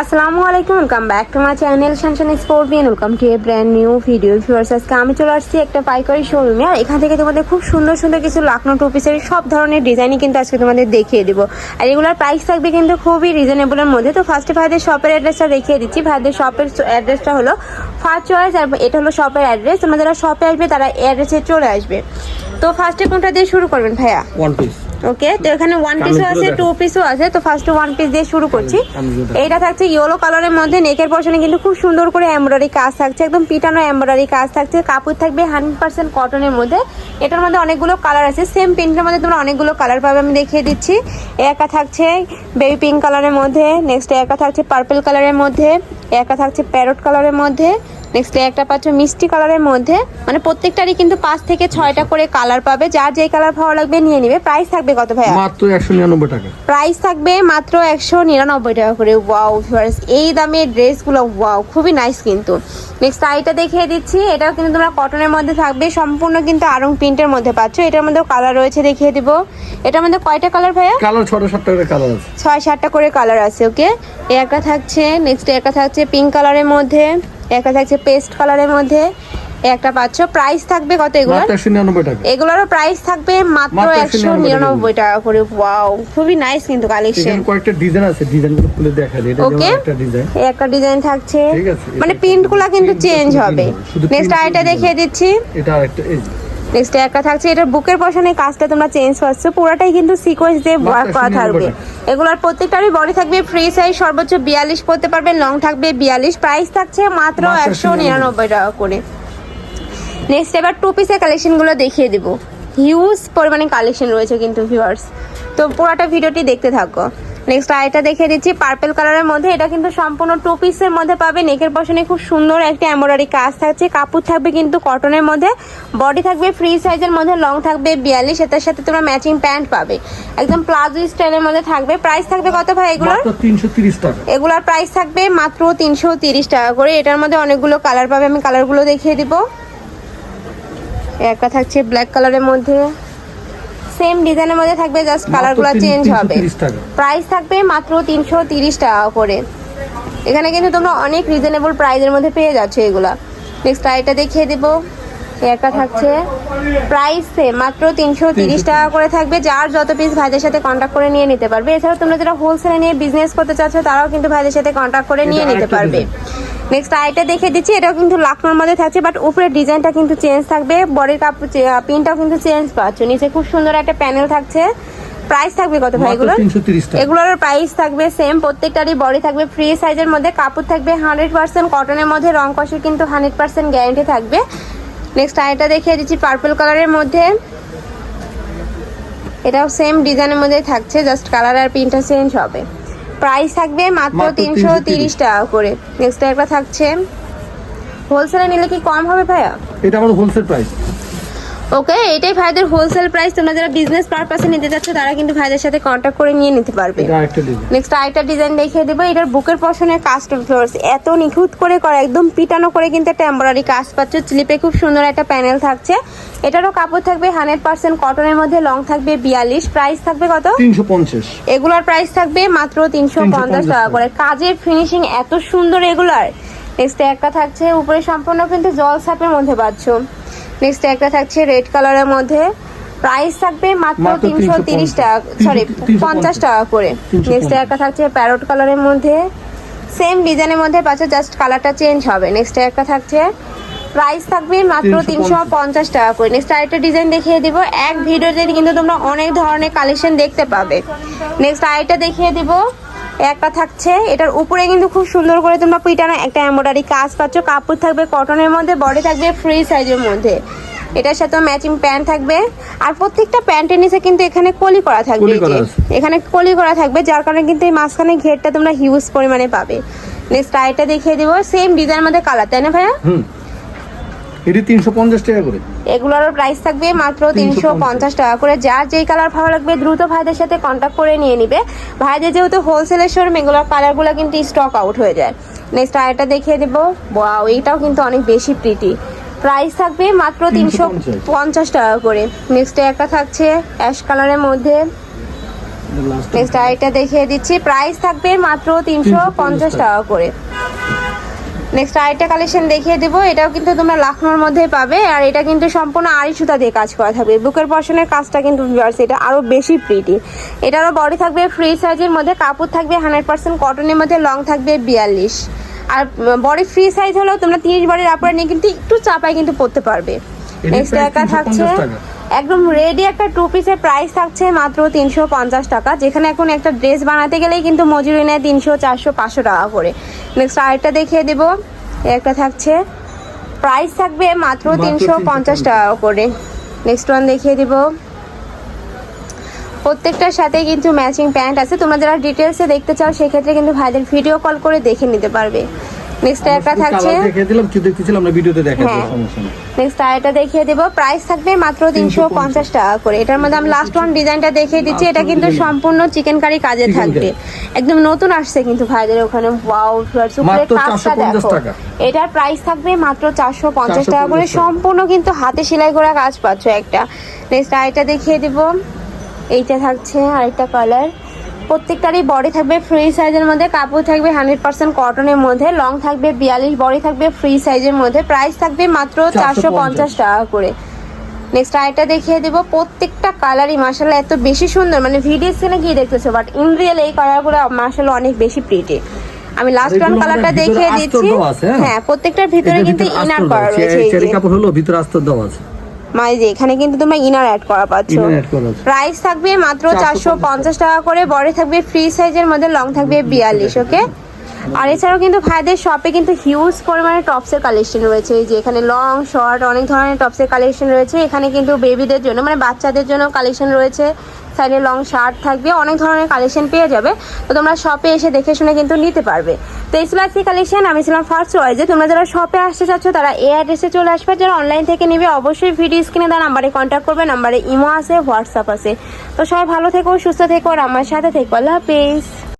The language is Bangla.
আসসালামু আলাইকুম welcome back to my channel Shanshan sportian welcome to a brand new video viewers আজকে আমি চলে আসছি একটা পাইকারি শোরুমে আর এখান থেকে তোমাদের খুব সুন্দর সুন্দর কিছু লাখনো টু পিসের সব ধরনের ডিজাইনই কিন্তু আজকে তোমাদের দেখিয়ে দেবো। আর এগুলোর প্রাইস থাকবে কিন্তু খুবই রিজনেবলের মধ্যে। তো ফার্স্টে ভাইদের শপের অ্যাড্রেসটা দেখিয়ে দিচ্ছি। ভাইদের শপের অ্যাড্রেসটা হলো ফার্স্ট চয়েস আর এটা হলো শপের অ্যাড্রেস তোমরা যারা শপে আসবে, তারা অ্যাড্রেসে চলে আসবে। তো ফার্স্টে কোনটা দিয়ে শুরু করবেন ভাইয়া? ওয়ান পিস ওকে তো এখানে ওয়ান পিসও আছে টু পিসও আছে তো ফার্স্ট ওয়ান পিস দিয়ে শুরু করছি। এইটা থাকছে ইয়েলো কালারের মধ্যে নেকের পশনে কিন্তু খুব সুন্দর করে এমব্রয়ডারি কাজ থাকছে একদম পিটানো এমব্রয়ডারি কাজ থাকছে। কাপড় থাকবে হান্ড্রেড পার্সেন্ট কটনের মধ্যে। এটার মধ্যে অনেকগুলো কালার আছে সেম প্রিন্টের মধ্যে তোমরা অনেকগুলো কালার পাবে আমি দেখিয়ে দিচ্ছি। একা থাকছে বেবি পিঙ্ক কালারের মধ্যে নেক্সট একা থাকছে পার্পল কালারের মধ্যে একা থাকছে প্যারট কালারের মধ্যে। নেক্সট একটা পাচ্ছ মিষ্টি কালারের মধ্যে। মানে প্রত্যেকটারই কিন্তু পাঁচ থেকে ছয়টা করে কালার পাবে। যার যেই কালার ভালো লাগবে নিয়ে নিবে। প্রাইস থাকবে কত ভাইয়া? মাত্র একশো নিরানব্বই টাকা। প্রাইস থাকবে মাত্র একশো নিরানব্বই টাকা করে। ওয়াও ভিউয়ার্স এই দামের ড্রেসগুলো ওয়াও খুবই নাইস কিন্তু। নেক্সট শাড়িটা দেখিয়ে দিচ্ছি। এটাও কিন্তু তোমরা কটনের মধ্যে থাকবে। সম্পূর্ণ কিন্তু আরং প্রিন্টের মধ্যে পাচ্ছ। এটার মধ্যেও কালার রয়েছে দেখিয়ে দিব। এটার মধ্যে কয়টা কালার ভাইয়া? কালার ছটা সাতটা করে কালার আছে। ছয় সাতটা করে কালার আছে ওকে একটা থাকছে নেক্সট একটা থাকছে পিঙ্ক কালারের মধ্যে। একটা থাকছে পেস্ট কালারের মধ্যে একটা পাচ্ছ। প্রাইস থাকবে কত এগুলো একশো নিরানব্বই টাকা। এগুলোরও প্রাইস থাকবে মাত্র একশো নিরানব্বই টাকা। করে। ওয়াও খুবই নাইস কিন্তু কালেকশন কয়েকটা ডিজাইন আছে ডিজাইনগুলো খুলে দেখা যায়। ওকে একটা ডিজাইন একটা ডিজাইন থাকছে। ঠিক আছে, মানে এটা- প্রিন্টগুলা কিন্তু চেঞ্জ হবে। নেক্সট আইটা দেখিয়ে দিচ্ছি। এটা আরেকটা। নেক্সট একটা থাকছে এটার বুকের পশনে কাজটা তোমরা চেঞ্জ পাচ্ছ পুরোটাই কিন্তু সিকোয়েন্স দিয়ে ওয়ার্ক করা থাকবে। এগুলোর প্রত্যেকটারই বডি থাকবে ফ্রি সাইজ সর্বোচ্চ বিয়াল্লিশ পড়তে পারবেন লং থাকবে বিয়াল্লিশ। প্রাইস থাকছে মাত্র মাত্র একশো নিরানব্বই টাকা করে। নেক্সট এবার টু পিসের কালেকশনগুলো দেখিয়ে দেব। হিউজ পরিমাণে কালেকশন রয়েছে কিন্তু ভিউয়ার্স তো পুরোটা ভিডিওটি দেখতে থাকো। নেক্সট আরেকটা দেখে দিচ্ছি পার্পেল কালারের মধ্যে। এটা কিন্তু সম্পূর্ণ টু পিসের মধ্যে পাবে। নেকের পশনে খুব সুন্দর একটা এমব্রয়ডারি কাজ থাকছে। কাপড় থাকবে কিন্তু কটনের মধ্যে। বডি থাকবে ফ্রি সাইজের মধ্যে লং থাকবে বিয়াল্লিশ। এটার সাথে তোমরা ম্যাচিং প্যান্ট পাবে। একদম প্লাজো স্টাইলের মধ্যে থাকবে। প্রাইস থাকবে কত ভাই এগুলোর? এগুলার প্রাইস থাকবে মাত্র তিনশো তিরিশ টাকা করে। এটার মধ্যে অনেকগুলো কালার পাবে। আমি কালারগুলো দেখিয়ে দিব। একটা থাকছে ব্ল্যাক কালারের মধ্যে। সেম ডিজাইনের মধ্যে থাকবে জাস্ট কালারগুলো চেঞ্জ হবে। 330 প্রাইস থাকবে মাত্র তিনশো তিরিশ টাকা করে। এখানে কিন্তু তোমরা অনেক রিজনেবল প্রাইজের মধ্যে পেয়ে যাচ্ছ এগুলা। নেক্সট আইটা দেখিয়ে দিব। একটা থাকছে প্রাইস মাত্র তিনশো তিরিশ টাকা করে থাকবে। যার যত পিস ভাইদের সাথে কন্ট্যাক্ট করে নিয়ে নিতে পারবে। এছাড়াও তোমরা যারা হোলসেলে নিয়ে বিজনেস করতে চাচ্ছ তারাও কিন্তু ভাইদের সাথে কন্ট্যাক্ট করে নিয়ে নিতে পারবে। নেক্সট আইটা দেখে দিচ্ছি এটাও কিন্তু লাখনোর মধ্যে থাকছে বাট উপরের ডিজাইনটা কিন্তু চেঞ্জ থাকবে। বডির কাপড় পিনটাও কিন্তু চেঞ্জ পাচ্ছ। নিচে খুব সুন্দর একটা প্যানেল থাকছে। প্রাইস থাকবে কত ভাই তিরিশ এগুলোর প্রাইস থাকবে সেম প্রত্যেকটারই বডি থাকবে ফ্রি সাইজের মধ্যে। কাপড় থাকবে হান্ড্রেড পার্সেন্ট কটনের মধ্যে রং কষের কিন্তু হান্ড্রেড পার্সেন্ট গ্যারেন্টি থাকবে। নেক্সট আরেকটা দেখিয়ে দিচ্ছি পার্পল কালারের মধ্যে। এটাও সেম ডিজাইনের মধ্যে থাকছে জাস্ট কালার আর প্রিন্টটা চেঞ্জ হবে। প্রাইস থাকবে মাত্র তিনশো তিরিশ টাকা করে। নেক্সট একটা থাকছে। হোলসেলে নিলে কি কম হবে ভাইয়া? এটা আমার হোলসেল প্রাইস ওকে এটাই ভাইদের হোলসেল প্রাইস তোমরা যারা বিজনেস পারপাসে নিতে চাচ্ছ তারা কিন্তু ভাইদের সাথে কন্ট্যাক্ট করে নিয়ে নিতে পারবে। নেক্সট আরেকটা ডিজাইন দেখিয়ে দেবো। এটার বুকের পশনের কাস্টম ফ্লোর্স এত নিখুঁত করে করা একদম পিটানো করে কিন্তু একটা এম্বরারি কাজ পাচ্ছ। স্লিপে খুব সুন্দর একটা প্যানেল থাকছে। এটারও কাপড় থাকবে হান্ড্রেড পার্সেন্ট কটনের মধ্যে লং থাকবে বিয়াল্লিশ। প্রাইস থাকবে কত? তিনশো পঞ্চাশ। এগুলার প্রাইস থাকবে মাত্র তিনশো পঞ্চাশ টাকা করে। কাজের ফিনিশিং এত সুন্দর এগুলার। নেক্সট একটা থাকছে উপরে সম্পূর্ণ কিন্তু জল সাপের মধ্যে পাচ্ছ। নেক্সট একটা থাকছে রেড কালারের মধ্যে। প্রাইস থাকবে মাত্র তিনশো তিরিশ টাকা সরি পঞ্চাশ। টাকা করে। 350 নেক্সট একটা থাকছে প্যারট কালারের মধ্যে। সেম ডিজাইনের মধ্যে পাচ্ছ জাস্ট কালারটা চেঞ্জ হবে। নেক্সট একটা থাকছে প্রাইস থাকবে মাত্র 350 তিনশো পঞ্চাশ। টাকা করে। নেক্সট আরেকটা ডিজাইন দেখিয়ে দিব। এক ভিডিওতে কিন্তু তোমরা অনেক ধরনের কালেকশন দেখতে পাবে। নেক্সট আরেকটা দেখিয়ে দিব। একটা থাকছে। এটার উপরে কিন্তু খুব সুন্দর করে তোমরা পিটানো একটা এমব্রয়ডারি কাজ পাচ্ছ। কাপড় থাকবে কটনের মধ্যে বডি থাকবে ফ্রি সাইজের মধ্যে। এটার সাথে ম্যাচিং প্যান্ট থাকবে। আর প্রত্যেকটা প্যান্টের নিচে কিন্তু এখানে কলি করা থাকবে। এখানে কলি করা থাকবে যার কারণে কিন্তু এই মাঝখানে ঘেরটা তোমরা হিউজ পরিমাণে পাবে। নেক্সট আরেকটা দেখিয়ে দেবো। সেম ডিজাইনের মধ্যে কালার তাই না ভাইয়া? এটি তিনশো পঞ্চাশ টাকা করে। এগুলোর প্রাইস থাকবে মাত্র তিনশো পঞ্চাশ টাকা করে। যার যেই কালার ভালো লাগবে দ্রুত ভাইদের সাথে কন্ট্যাক্ট করে নিয়ে নিবে। ভাইদের যেহেতু হোলসেলের শোরুম এগুলোর কালারগুলো কিন্তু স্টক আউট হয়ে যায়। নেক্সট আরেকটা দেখিয়ে দেবো। ওয়াও এইটাও কিন্তু অনেক বেশি প্রিটি প্রাইস থাকবে মাত্র তিনশো পঞ্চাশ টাকা করে। নেক্সট একটা থাকছে অ্যাশ কালারের মধ্যে। নেক্সট আইটা দেখিয়ে দিচ্ছি। প্রাইস থাকবে মাত্র তিনশো পঞ্চাশ টাকা করে। নেক্সট আরেকটা কালেকশন দেখিয়ে দেবো। এটাও কিন্তু তোমরা লাখনোর মধ্যে পাবে। আর এটা কিন্তু সম্পূর্ণ আড়ি সুতা দিয়ে কাজ করা থাকবে। বুকের পশনের কাজটা কিন্তু এটা আরও বেশি প্রিটি এটারও বডি থাকবে ফ্রি সাইজের মধ্যে। কাপড় থাকবে হান্ড্রেড পার্সেন্ট কটনের মধ্যে লং থাকবে বিয়াল্লিশ। আর বডি ফ্রি সাইজ হলেও তোমরা তিরিশ বডির আপনারা নিয়ে কিন্তু একটু চাপায় কিন্তু পড়তে পারবে। নেক্সট একা থাকছে। একদম রেডি একটা টু পিসের প্রাইস থাকছে মাত্র তিনশো পঞ্চাশ টাকা। যেখানে এখন একটা ড্রেস বানাতে গেলেই কিন্তু মজুরি নেয় তিনশো চারশো পাঁচশো টাকা করে। নেক্সট আরেকটা দেখিয়ে দেবো। একটা থাকছে। প্রাইস থাকবে মাত্র তিনশো পঞ্চাশ টাকা করে। নেক্সট ওয়ান দেখিয়ে দিব। প্রত্যেকটার সাথে কিন্তু ম্যাচিং প্যান্ট আছে। তোমরা যারা ডিটেলসে দেখতে চাও সেক্ষেত্রে কিন্তু ভাইদের ভিডিও কল করে দেখে নিতে পারবে। নেক্সট একটা থাকছে। দেখিয়ে দিলাম কি দেখতেছিলাম আমরা ভিডিওতে দেখা হ্যাঁ। সমস্যা নেই। নেক্সট আরেকটা দেখিয়ে দেবো। প্রাইস থাকবে মাত্র তিনশো পঞ্চাশ টাকা করে। এটার মধ্যে আমি লাস্ট ওয়ান ডিজাইনটা দেখিয়ে দিচ্ছি। এটা কিন্তু সম্পূর্ণ চিকেন কারি কাজে থাকবে। একদম নতুন আসছে কিন্তু ভাইদের ওখানে। ওয়াও উপরে মাত্র কাজটা 450 দেখো। এটার প্রাইস থাকবে মাত্র চারশো পঞ্চাশ টাকা করে। সম্পূর্ণ কিন্তু হাতে সেলাই করা কাজ পাচ্ছ একটা। নেক্সট আরেকটা দেখিয়ে দিব। এইটা থাকছে আরেকটা কালার প্রত্যেকটারই বডি থাকবে ফ্রি সাইজের মধ্যে কাপড় থাকবে হান্ড্রেড পার্সেন্ট কটনের মধ্যে লং থাকবে বিয়াল্লিশ বডি থাকবে ফ্রি সাইজের মধ্যে প্রাইস থাকবে মাত্র চারশো পঞ্চাশ। টাকা করে। নেক্সট আরেকটা দেখিয়ে দেবো প্রত্যেকটা কালারই মার্শাল্লাহ এত বেশি সুন্দর মানে ভিডিও স্ক্রিনে গিয়ে দেখতেছো বাট ইন রিয়েল এই কালারগুলো মার্শাল্লাহ অনেক বেশি প্রিটি আমি লাস্ট ওয়ান কালারটা দেখিয়ে দিচ্ছি। হ্যাঁ? হ্যাঁ প্রত্যেকটার ভিতরে কিন্তু ইনার করা রয়েছে এই কাপড় হলো ভিতরে আস্তর দেওয়া আছে। মানে যে এখানে কিন্তু তোমরা ইনার অ্যাড করা পাচ্ছ। প্রাইস থাকবে মাত্র চারশো পঞ্চাশ টাকা। করে বডি থাকবে ফ্রি সাইজের মধ্যে লং থাকবে বিয়াল্লিশ ওকে আর এছাড়াও কিন্তু ভাইদের শপে কিন্তু হিউজ পরিমাণে টপসের কালেকশন রয়েছে। এই যে এখানে লং শর্ট অনেক ধরনের টপসের কালেকশন রয়েছে। এখানে কিন্তু বেবিদের জন্য মানে বাচ্চাদের জন্য কালেকশন রয়েছে। সাইডে লং শার্ট থাকবে অনেক ধরনের কালেকশন পেয়ে যাবে। তো তোমরা শপে এসে দেখে শুনে কিন্তু নিতে পারবে। তো এই ছিল আজকে কালেকশন আমি ছিলাম ফার্স্ট যে তোমরা যারা শপে আসতে চাচ্ছ, তারা এই অ্যাড্রেসে চলে আসবে। যারা অনলাইন থেকে নেবে, অবশ্যই ভিডিও স্ক্রিনে দেওয়া নাম্বারে কন্ট্যাক্ট করবে। নাম্বারে ইমো আছে হোয়াটসঅ্যাপ আছে। তো সবাই ভালো থেকো, সুস্থ থেকো, আর আমার সাথে থেকো। আল্লাহ হাফিজ।